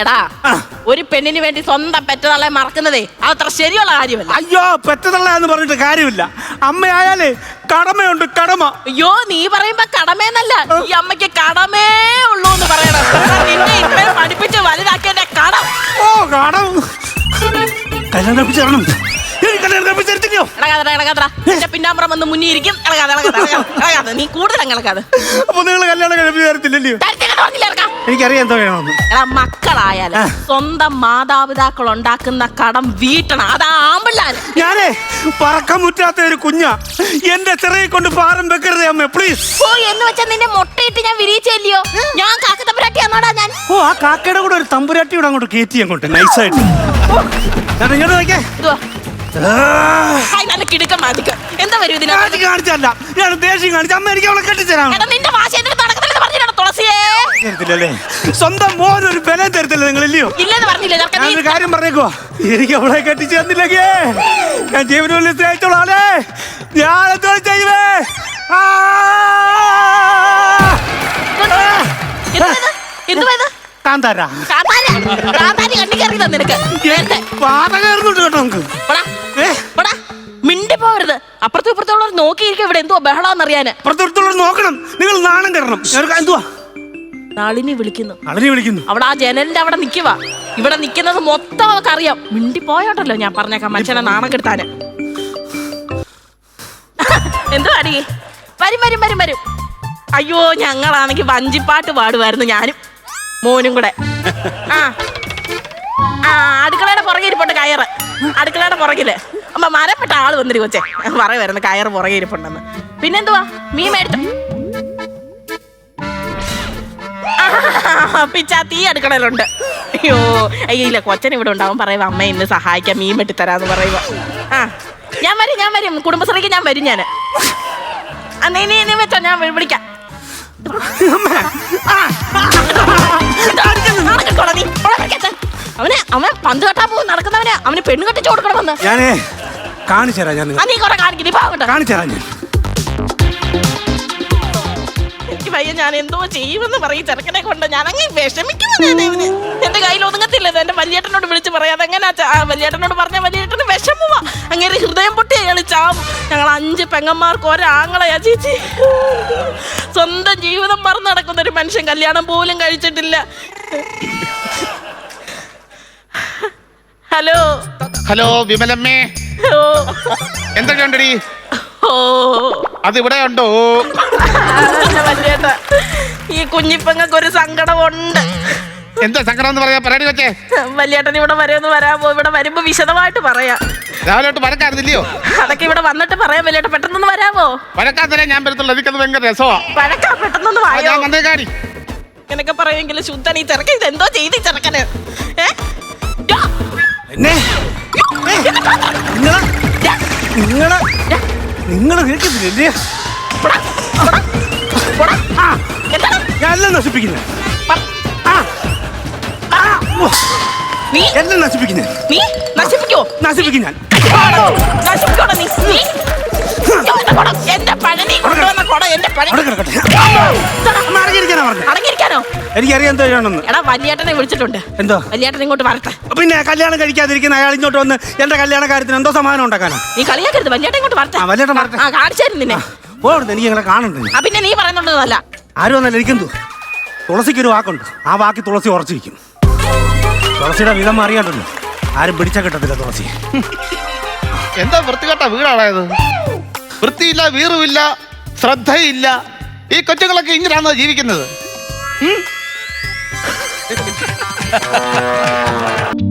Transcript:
എടാ ഒരു പെണ്ണിന് വേണ്ടി സ്വന്തം പെറ്റതള്ളെ മറക്കുന്നതേ അതത്ര ശരിയുള്ള കാര്യമല്ല. അയ്യോ പെറ്റതള്ള എന്ന് പറഞ്ഞിട്ട് കാര്യമില്ല. അമ്മയായാലേ കടമയുണ്ട് കടമ. അയ്യോ നീ പറയുമ്പോ കടമേന്നല്ല. ഈ അമ്മയ്ക്ക് കടമേ ഉള്ളൂ എന്ന് പറയണം നിന്നെ ഇത്രയും പഠിപ്പിച്ച് വലുതാക്കിയതിന്റെ കടം. ഓ കടം. കല്യാണം തരത്തില്ലയോ ഇളകാതെ ഇളകാതെ. എന്റെ പിന്നാമ്പുറം വന്ന് മുന്നിരിക്കും ഇളകാതെ ഇളകാതെ ഇളകാതെ, ഇളകാതെ. നീ കൂടുതൽ ഇളകാതെ. അപ്പൊ നിങ്ങൾ കല്യാണം കഴിപ്പിച്ച് പറഞ്ഞില്ലേ എനിക്കറിയാം എന്തോ വേണമെന്ന്. എടാ മക്കളായാലും. സ്വന്തം മാതാപിതാക്കൾ ഉണ്ടാക്കുന്ന കടം വീട്ടണം. അതാ ആമ്പിള്ളാര്. ഞാനേ പറക്കം മുറ്റാത്ത ഒരു കുഞ്ഞാ. എന്റെ ചെറിയ കൊണ്ട് പാറം വെക്കരുത് അമ്മ പ്ലീസ് ഓ എന്ന് വെച്ചാ നിന്നെ മുട്ടയിട്ട് ഞാൻ വിരിയിച്ചല്ലയോ? ഞാൻ കാക്കത്തപ്പരാട്ടിയാണോടാ ഞാൻ. ഓ ആ കാക്കയുടെ കൂടെ ഒരു തമ്പുരാട്ടി കൂടെ അങ്ങോട്ട്. കയറ്റി അങ്ങോട്ട് നൈസായിട്ട് ഇങ്ങോട്ട് നോക്കേ നല്ല കിടുക്കം മാതിക്ക എന്താ വരും ഇതിനകത്ത്? കാണിച്ച് കാണിച്ചല്ല ഞാൻ ദേഷ്യം കാണിച്ച. അമ്മ എനിക്ക് അവളെ എടാ നിന്റെ ഭാഷ എന്തിനു നടക്കുന്നില്ലെന്ന് പറഞ്ഞിട്ടാണ് തുളസിയേ? തരത്തില്ലല്ലേ സ്വന്തം മോൻ ഒരു ബലം തരത്തില്ല നിങ്ങളില്ലയോ? ഇല്ലെന്ന് പറഞ്ഞില്ലേ? ചെറുക്കൻ നീ? ഞാനൊരു കാര്യം പറഞ്ഞേക്കുവാ. എനിക്ക് അവളെ കെട്ടിച്ചു തന്നില്ലെങ്കിൽ ഞാൻ ജീവനുള്ള സ്നേഹിച്ചോളാലേ കാന്താര. കാന്താരി. കാന്താരി കണ്ണി കയറിയതാ നിനക്ക്. നേരത്തെ. പാത കേട്ടോ നമുക്ക്. പോടാ. ഏ? പോടാ. മിണ്ടി പോവരുത് അപ്പുറത്തും ഇപ്പുറത്തുള്ളവർ നോക്കിയിരിക്കും ഇവിടെ. എന്തോ ബഹളാന്നറിയാന്. അപ്പുറത്തുള്ളവർ നോക്കണം. നിങ്ങൾ നാണം കയറണം ഞാൻ എന്തുവാ? നളിനി വിളിക്കുന്നു. നളിനി വിളിക്കുന്നു. അവിടെ ആ ജനലിന്റെ അവിടെ നിക്കുവാ. ഇവിടെ നിക്കുന്നത് മൊത്തം അവർക്ക് അറിയാം മിണ്ടി പോയോട്ടല്ലോ ഞാൻ പറഞ്ഞേക്കാം മനുഷ്യനെ നാണം കെടുത്താന്. എന്തോ അടി? വരും വരും വരും വരും. അയ്യോ ഞങ്ങളാണെങ്കിൽ വഞ്ചിപ്പാട്ട് പാടുമായിരുന്നു ഞാനും. മോനും കൂടെ. ആ. ആ അടുക്കളയുടെ പുറകെ ഇരിപ്പുണ്ട് കയറ്. അടുക്കളയുടെ പുറകിൽ. അമ്മ മരപ്പെട്ട ആൾ വന്നിരി കൊച്ചേ. പറയുമായിരുന്നു കയറ് പുറകെ ഇരിപ്പുണ്ടെന്ന്. പിന്നെന്തുവാ? മീൻ മേടിച്ചു. പിച്ചാ തീ അടുക്കളയിലുണ്ട്. അയ്യോ അയ്യോ ഇല്ല കൊച്ചൻ ഇവിടെ ഉണ്ടാവും. പറയുക അമ്മ ഇന്ന് സഹായിക്കാം മീൻ വെട്ടിത്തരാന്ന് പറയുക ആ ഞാൻ വരും ഞാൻ വരും. കുടുംബശ്രീക്ക് ഞാൻ വരും ഞാൻ നീ നീ നീ വെച്ചോ ഞാൻ വിളിക്കാം. അവൻ പന്ത് കെട്ടാൻ പോകും നടക്കുന്നവന് അവന് പെണ്ണ് കെട്ടിച്ചു കൊടുക്കണമെന്ന്. ഞാനേ കാണിച്ചു തരാം ഞാൻ ആ നീ കുറെ കാണിക്കും നീ പാവട്ടെ കാണിച്ചു തരാം ഞാൻ. എനിക്ക് വയ്യ ഞാൻ എന്തോ ചെയ്യുമെന്ന് പറയും. ചെറുക്കനെ കൊണ്ട് ഞാൻ അങ്ങ് വിഷമിക്കുന്നു ഞാൻ ഇവന്. എന്റെ കയ്യിൽ ഒതുങ്ങത്തില്ല ഇത്. എന്റെ വലിയേട്ടനോട് വിളിച്ച് പറയാം. അതെങ്ങനെ വലിയേട്ടനോട് പറഞ്ഞ വലിയേട്ടന് വിഷമമാ അങ്ങനെ ഹൃദയം പൊട്ടി അയാൾ ചാവും. ഞങ്ങൾ അഞ്ച് പെങ്ങന്മാർക്ക് ഒരാങ്ങളയാ ചേച്ചി. സ്വന്തം ജീവിതം മറന്നു നടക്കുന്ന ഒരു മനുഷ്യൻ കല്യാണം പോലും കഴിച്ചിട്ടില്ല. ഹലോ വിമലമ്മേ. എന്താ എന്തൊക്കെയുണ്ടടി? ഓ. അത് ഇവിടെ ഉണ്ടോ? വലിയേട്ട ഈ കുഞ്ഞിപ്പങ്ങൾക്ക് ഒരു സങ്കടമുണ്ട്. എന്താ സങ്കടം എന്ന് പറയാ? പരാടി വെച്ചേ വലിയേട്ടൻ ഇവിടെ വരുമെന്ന് വരാമോ ഇവിടെ വരുമ്പോ വിശദമായിട്ട് പറയാം. രാവിലെ തൊട്ട് അതൊക്കെ ഇവിടെ വന്നിട്ട് പറയാം. വലിയേട്ടൻ പെട്ടെന്നൊന്ന് വരാമോ വഴക്കാത്തല്ലേ ഞാൻ വരത്തുള്ളൂ. എനിക്കത് ഭയങ്കര രസമാ പെട്ടെന്നൊന്ന് വായോ ഞാൻ വന്നേക്കാടി. ഇങ്ങനൊക്കെ പറയുമെങ്കിൽ ശുദ്ധൻ ഈ ചെറുക്കൻ എന്തോ ചെയ്ത് ചെറുക്കന്. ഏ? നിങ്ങളെ? നിങ്ങൾ കേൾക്കുന്നില്ലേ? എന്താണ്? ഞാൻ എല്ലാം നശിപ്പിക്കുന്നു. നീ? നശിപ്പിക്കോ? നശിപ്പിക്കും ഞാൻ. നശിപ്പിക്കോടാ നീ. എന്റെ പഴനി കൊണ്ടുവന്ന കൊട എന്റെ പഴനി അടങ്ങിയിരിക്കാനാ പറഞ്ഞു. അടങ്ങിയിരിക്കാനോ എനിക്കറിയാം എന്തോ ചെയ്യണമെന്ന്. എടാ വലിയേട്ടനെ വിളിച്ചിട്ടുണ്ട്. എന്തോ? വലിയേട്ടൻ ഇങ്ങോട്ട് വരട്ടെ. പിന്നെ കല്യാണം കഴിക്കാതിരിക്കുന്ന അയാൾ ഇങ്ങോട്ട് വന്ന് എന്റെ കല്യാണ കാര്യത്തിന് എന്തോ സമാധാനം ഉണ്ടാക്കാനോ? നീ കളിയാക്കരുത് വലിയേട്ടൻ ഇങ്ങോട്ട് വരട്ടെ. ആ, വലിയേട്ടൻ വരട്ടെ. ആ കാണിച്ചായിരുന്നു നിന്നെ. പോകണ്ട എനിക്ക് ഇങ്ങനെ കാണണ്ടേ ആ പിന്നെ നീ പറയുന്നുള്ളതല്ല. ആരും വന്നല്ല എനിക്കെന്തോ? തുളസിക്ക് ഒരു വാക്കുണ്ട്. ആ വാക്കി തുളസി ഉറച്ചിരിക്കും. തുളസിയുടെ വിധം അറിയാണ്ടല്ലോ. ആരും പിടിച്ച കിട്ടത്തില്ല തുളസി എന്താ വൃത്തികെട്ട വീടാണത് വൃത്തിയില്ല വീറുമില്ല ശ്രദ്ധയില്ല. ഈ കൊച്ചുങ്ങളൊക്കെ ഇങ്ങനെയാണോ ജീവിക്കുന്നത്? ഉം?